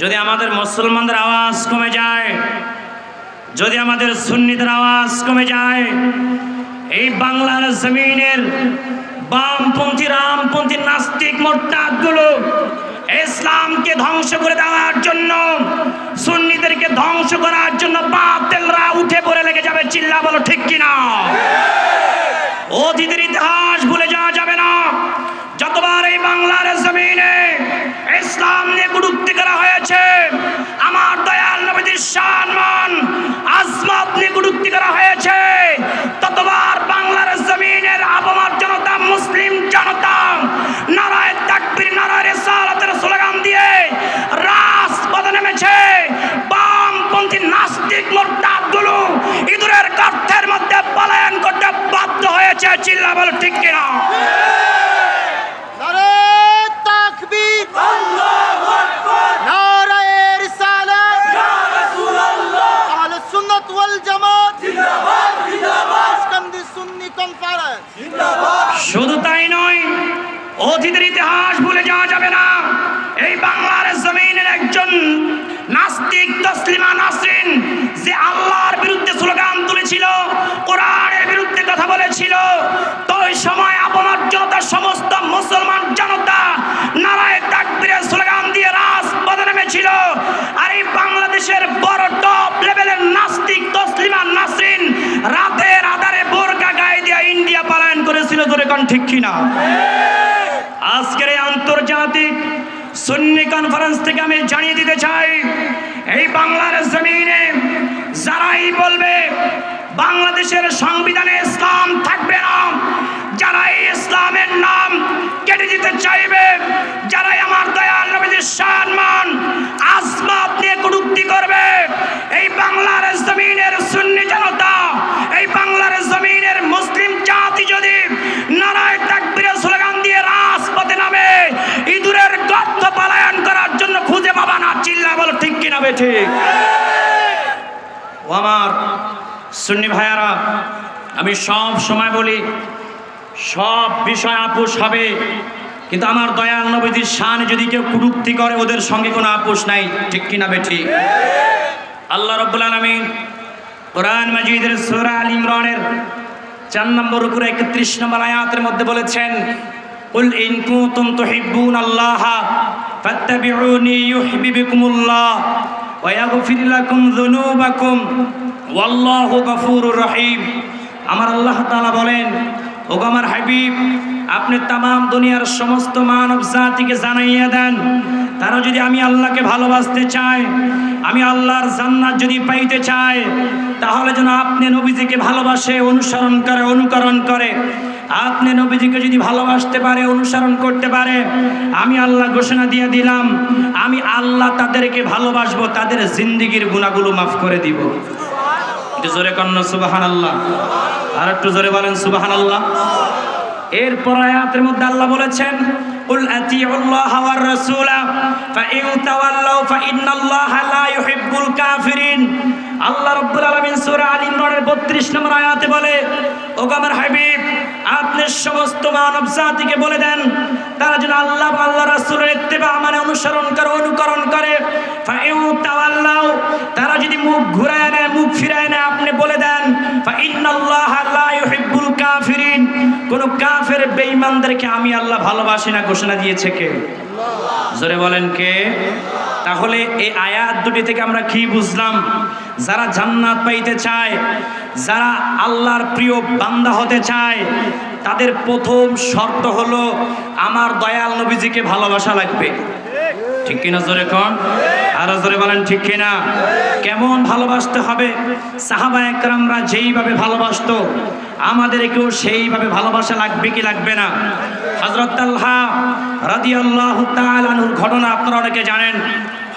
যদি আমাদের মুসলমানদের আওয়াজ কমে যায়, যদি আমাদের সুন্নিদের আওয়াজ কমে যায়, এই বাংলার জমিনের বামপন্থী, রামপন্থী, নাস্তিক, মোরতাদগুলো ইসলামকে ধ্বংস করে দেওয়ার জন্য, সুন্নিদেরকে ধ্বংস করার জন্য বাতেলরা উঠে পড়ে লেগে যাবে, চিল্লা বলো ঠিক কিনা? অতীতের ইতিহাস ভুলে যাওয়া যাবে না। যতবার এই বাংলার জমিনে ইসলাম নিয়ে গুরুত্ব করা হয়েছে। আমার দয়াল নবীদের সম্মান আজমত নিয়ে গুরুত্ব করা হয়েছে। ততবার বাংলার জমিনের আবমার জনতা, মুসলিম জনতা, নারায় তাকবীর, নারায় রেসালাতের স্লোগান দিয়ে রাস রাজপথে নেমেছে। বামপন্থী নাস্তিক মোরতাদগুলো ইঁদুরের গর্তের মধ্যে পলায়ন করতে বাধ্য হয়েছে। চিল্লা বল ঠিক কিনা নারে তাকবীর নারায়ে রিসালাত আহলে সুন্নাত ওয়াল জামাত ইসকান্দি সুন্নি কনফারেন্স শুধু তাই নয়, অতীতের ইতিহাস ভুলে যাওয়া যাবে না। এই বাংলার জমিনের একজন নাস্তিক তসলিমা নাসরিন, যে আল্লাহর বিরুদ্ধে স্লোগান তুলেছিল, কোরআনের বিরুদ্ধে কথা বলেছিল, তো সময় আপনার জনতা সমস্ত মুসলমান ঠিক কিনা? আজকের এই আন্তর্জাতিক সুন্নি কনফারেন্স থেকে আমি জানিয়ে দিতে চাই, এই বাংলার জমিনে যারাই বলবে, বাংলাদেশের সংবিধানে ঠিক কিনা বে ঠিক ও আমার সুন্নি ভাইয়ারা আমি সব সময় বলি সব বিষয় আপোষ হবে কিন্তু আমার দয়াল নবীজির শান যদি কেউ কুরুক্তি করে ওদের সঙ্গে কোনো আপোষ নাই ঠিক কিনা বেঠি আল্লাহ রব্বুল আলমিন কোরআন মাজিদের সূরা আল ইমরানের চার নম্বর উপরে একত্রিশ নম্বর আয়াতের মধ্যে বলেছেন قل إن كنتم تحبون الله فاتبعوني يحببكم الله ওয়াগফির লাকুম যুনুবাকুম, ওয়াল্লাহু গফুরুর রহিম। আমার আল্লাহ তাআলা বলেন ও আমার হাবিব, আপনি তাম দুনিয়ার সমস্ত মানব জাতিকে জানাইয়া দেন। তারা যদি আমি আল্লাহকে ভালোবাসতে চায়, আমি আল্লাহর জান্নাত যদি পাইতে চায়, তাহলে যেন আপনি নবীজিকে ভালোবাসে, অনুসরণ করে, অনুকরণ করে। আপনি নবীজিকে যদি ভালোবাসতে পারে অনুসরণ করতে পারে আমি আল্লাহ ঘোষণা দিয়ে দিলাম আমি আল্লাহ তাদেরকে ভালোবাসবো তাদের জিন্দিগির গুণাগুলো মাফ করে দিব একটু জোরে কন্যা সুবাহান আল্লাহ আর একটু জোরে বলেন সুবাহান আল্লাহ এরপর আয়াতের মধ্যে আল্লাহ বলেছেন قل أطيعوا الله والرسول فإن تولوا فإن الله لا يحب الكافرين আল্লাহ রাব্বুল আলামিন সূরা আল ইমরানের 32 নম্বর আয়াতে বলে ওগো আমার হাবিব, আপনি সমস্ত মানব জাতিকে বলে দেন, তারা যেন আল্লাহ আল্লাহ রাসূলের ইত্তেবা মানে অনুসরণ করে, অনুকরণ করে। তারা যদি মুখ ঘুরায় নেয়, মুখ ফিরায় নেয়, আপনি বলে দেন কাফিরিন কোন কাফের বেঈমানদেরকে আমি আল্লাহ ভালোবাসি না, ঘোষণা দিয়েছে কে? জোরে বলেন কে? তাহলে এই আয়াত দুটি থেকে আমরা কি বুঝলাম? যারা জান্নাত পাইতে চায়, যারা আল্লাহর প্রিয় বান্দা হতে চায়, তাদের প্রথম শর্ত হলো আমার দয়াল নবীজিকে ভালোবাসা লাগবে। ঠিক কিনা জোরে কন? আর জোরে বলেন ঠিক কিনা? কেমন ভালোবাসতে হবে? সাহাবা একরামরা যেইভাবে ভালোবাসতো আমাদেরকেও সেইভাবে ভালোবাসা লাগবে কি লাগবে না? হজরত তাল্হা রাদিয়াল্লাহু তাআলা আনহুর ঘটনা আপনারা অনেকে জানেন।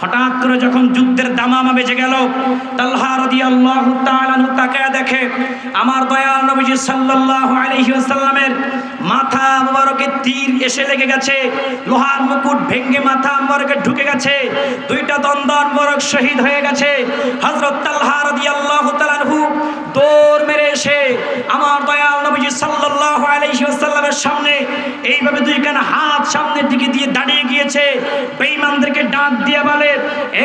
হঠাৎ করে যখন যুদ্ধের দামামা বেজে গেল তাকায় দেখে, আমার দয়াল নবীজি সাল্লাহ আলাইহি মাথা মুবারকের তীর এসে লেগে গেছে, লোহার মুকুট ভেঙ্গে মাথা মুবারকে ঢুকে গেছে, দুইটা দ্বন্দ্ব মুবারক শহীদ হয়ে গেছে। হযরত তালহা দৌড় মেরে এসে আমার দয়াল নবীজি আলাইহি ওয়াসাল্লামের সামনে এইভাবে দুইখান হাত সামনের দিকে দিয়ে দাঁড়িয়ে গিয়েছে। বেঈমানদেরকে ডাক দিয়ে বলে,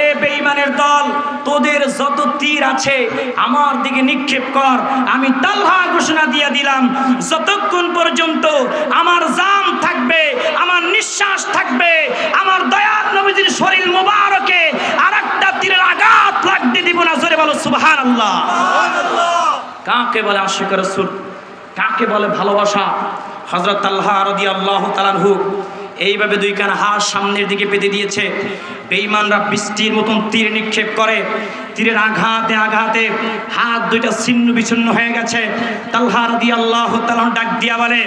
এ বেঈমানের দল, তোদের যত তীর আছে আমার দিকে নিক্ষেপ কর। আমি তালহা ঘোষণা দিয়ে দিলাম, যতক্ষণ পর্যন্ত আমার জান থাকবে, আমার নিঃশ্বাস থাকবে, আমার দয়াল নবীজির শরীর মোবারকে দিব না জোরে বলো সুবহানাল্লাহ। কাকে বলে আশিক রসুল? কাকে বলে ভালোবাসা? হজরত আল্লাহ রদি আল্লাহ তালানহু এইভাবে দুই কান হাত সামনের দিকে পেতে দিয়েছে। বেঈমানরা বৃষ্টির মতন তীর নিক্ষেপ করে। তীরের আঘাতে আঘাতে হাত দুইটা ছিন্ন বিচ্ছিন্ন হয়ে গেছে। তাল্হা রদি আল্লাহ ডাক দিয়া বলে,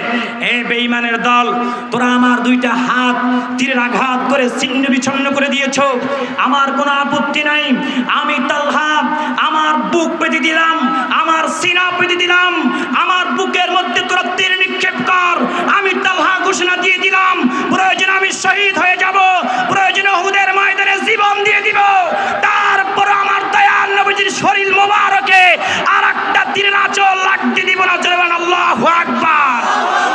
এ বেঈমানের দল, তোরা আমার দুইটা হাত তীরের আঘাত করে ছিন্ন বিচ্ছিন্ন করে দিয়েছ। আমার কোনো আপত্তি নাই। আমি তাল্হা, আমার বুক পেতে দিলাম, আমার সিনা পেতে দিলাম। আমার বুকের মধ্যে তোরা তীর নিক্ষেপ কর আমি তালহা ঘোষণা দিয়ে দিলাম প্রয়োজন আমি শহীদ হয়ে যাব প্রয়োজনে হুদের ময়দানে জীবন দিয়ে দিব। তারপর আমার দয়াল নবীজির শরীর মোবারকে আর একটা তীরের আঁচল লাগতে দিব না চলে আল্লাহ আকবার।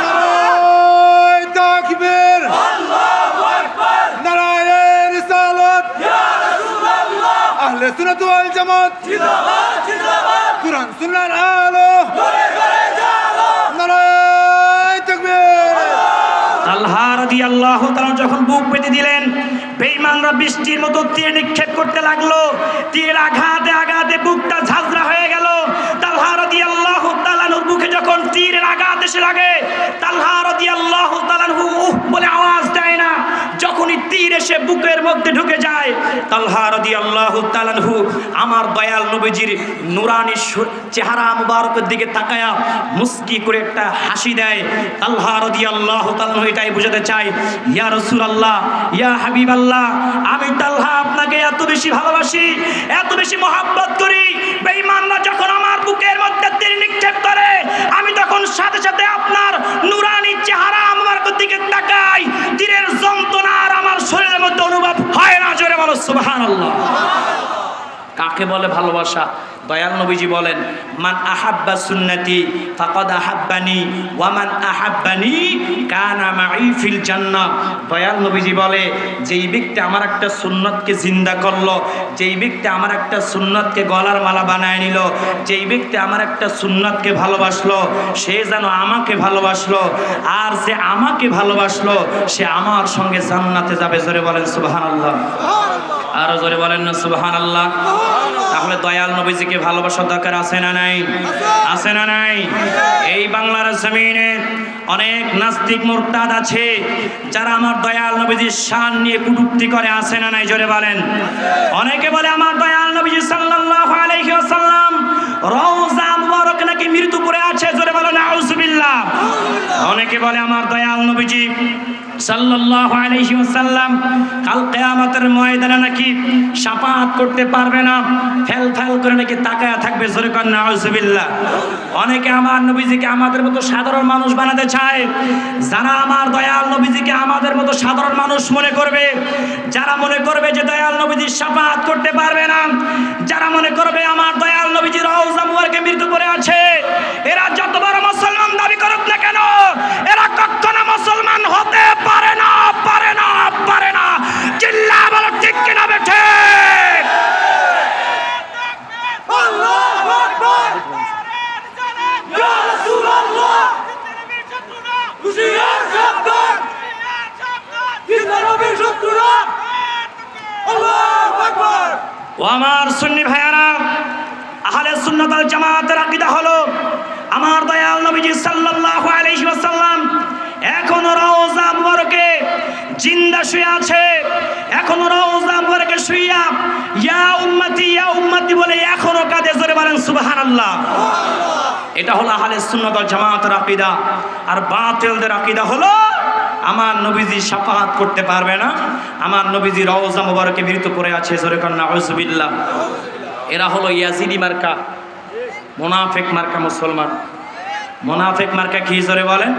নারায় তাকবীর। নারায় রিসালাত। আহলে সুন্নাত ওয়াল জামাত। কুরআন সুন্নাহর আলো নারায় তাকবীর তালহা আল্লাহ তাআলা যখন বুক পেতে দিলেন বেইমানরা বৃষ্টির মতো তীর নিক্ষেপ করতে লাগল, তীর আঘাতে আঘাতে বুকটা ঝাঁঝরা হয়ে গেল। আমার দয়াল নবীজির নুরানি চেহারা মুবারকের দিকে তাকায়া মুস্কি করে একটা হাসি দেয়। তাআলা এটাই চাই ইয়া রাসূলুল্লাহ, ইয়া হাবিবাল্লাহ, আমি তালহা আপনাকে এত বেশি ভালোবাসি, এত বেশি মহাব্বত করি। যখন আমার বুকের মধ্যে তীর নিক্ষেপ করে, আমি তখন সাথে সাথে আপনার নুরানি চেহারা আমার দিকে তাকাই। তীরের না জোরে বলো সুবহানাল্লাহ। কাকে বলে ভালোবাসা? দয়াল নবীজি বলেন, মান আহাব্বা সুন্নতি ফাকাদ আহাব্বানি ওয়া মান আহাব্বানি কানা মাই ফিল জান্নাহ। দয়াল নবীজি বলে, যেই ব্যক্তি আমার একটা সুন্নতকে জিন্দা করল, যেই ব্যক্তি আমার একটা সুন্নতকে গলার মালা বানায় নিল, যেই ব্যক্তি আমার একটা সুন্নতকে ভালোবাসলো, সে যেন আমাকে ভালোবাসলো, আর যে আমাকে ভালোবাসলো, সে আমার সঙ্গে জান্নাতে যাবে। জোরে বলেন, সুবহানাল্লাহ। সুবহানাল্লাহ। আরও জোরে বলেন না সুবহান আল্লাহ তাহলে দয়াল নবীজিকে ভালোবাসার দরকার আছে না নাই? আছে না নাই? এই বাংলার জমিনে অনেক নাস্তিক মোরতাদ আছে, যারা আমার দয়াল নবীজির শান নিয়ে কুটুক্তি করে, আছে না নাই? জোরে বলেন। অনেকে বলে, আমার দয়াল নবীজি সাল্লাল্লাহু আলাইহি ওয়াসাল্লাম রওজা মুবারক নাকি মৃত্যু পড়ে আছে? জোরে বলেন অনেকে বলে আমার দয়াল নবীজি ওয়াসাল্লাম, কাল কিয়ামতের ময়দানে নাকি শাফাআত করতে পারবে না, ফেল ফেল করে নাকি তাকায়া থাকবে, জোরে কর নাউজুবিল্লাহ। অনেকে আমার নবীজিকে আমাদের মতো সাধারণ মানুষ বানাতে চায়, যারা আমার দয়াল নবীজিকে আমাদের মতো সাধারণ মানুষ মনে করবে, যারা মনে করবে যে দয়াল নবীজি শাফাআত করতে পারবে না, যারা মনে করবে আমার দয়াল নবীজি রওজা মুবারকে মৃত্যু করে আছে, এরা যত কেন? এরা কখনো মুসলমান হতে পারে না পারে না পারে না। চিল্লা বলো, ঠিক কিনা বেঠে? আমার সুন্নি ভাইয়ারা, আহলে সুন্নাত ওয়াল জামাতের আকীদা হলো আমার দয়াল নবীজি সাল্লাল্লাহু আলাইহি ওয়াসাল্লাম এখনও রওজা মুবারকে জিন্দা শুয়ে আছে। এখনও রওজা মুবারকে শুইয়া ইয়া উম্মতি ইয়া উম্মতি বলে এখনও কাঁদে জোরে বলেন, সুবহানাল্লাহ। এটা হলো আহলে সুন্নাত ওয়াল জামাতের আকীদা। আর বাতিলদের আকীদা হলো আমার নবীজি শাফাআত করতে পারবে না। আমার নবীজি রওজা মুবারকে মৃত্যু পড়ে আছে, জোরে কন্যা আউযুবিল্লাহ এরা হলো ইয়াজিদি মার্কা, মোনাফেক মার্কা মুসলমান। মোনাফেক মার্কা কি জোরে বলেন?